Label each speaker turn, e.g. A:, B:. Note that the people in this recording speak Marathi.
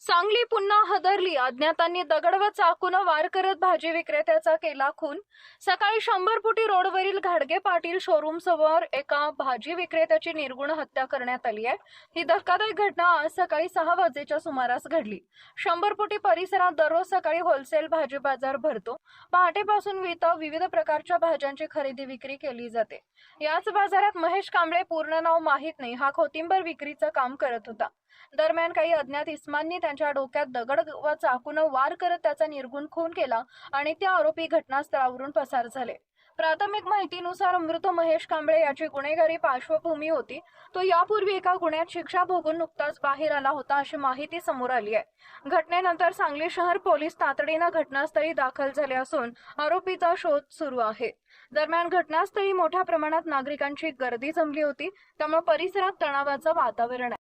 A: सांगली पुन्हा हदरली. अज्ञातांनी दगड व चाकून वार करत भाजी विक्रेत्याचा केला खून. सकाळी शंभर फुटी रोडवरील घाडगे पाटील शोरूम समोर एका भाजी विक्रेत्याची निर्गुण हत्या करण्यात आली आहे. ही धक्कादायक घटना आज सकाळी सहा वाजेच्या सुमारास घडली. शंभर फुटी परिसरात दररोज सकाळी होलसेल भाजी बाजार भरतो. पहाटेपासून वित विविध प्रकारच्या भाज्यांची खरेदी विक्री केली जाते. याच बाजारात महेश कांबळे पूर्ण नाव माहीत नाही. हा कोथिंबर विक्रीचं काम करत होता. दरम्यान काही अज्ञात इस्मांनी त्यांच्या डोक्यात दगड व चाकून वार करत त्याचा निर्गुण खून केला आणि त्या आरोपी घटनास्थळावरून पसार झाले. प्राथमिक माहितीनुसार मृत महेश कांबळे याची गुन्हेगारी पार्श्वभूमी होती. तो यापूर्वी एका गुन्ह्यात शिक्षा भोगून नुकताच बाहेर आला होता अशी माहिती समोर आली आहे. घटनेनंतर सांगली शहर पोलीस तातडीनं घटनास्थळी दाखल झाले असून आरोपीचा शोध सुरू आहे. दरम्यान घटनास्थळी मोठ्या प्रमाणात नागरिकांची गर्दी जमली होती त्यामुळे परिसरात तणावाचं वातावरण आहे.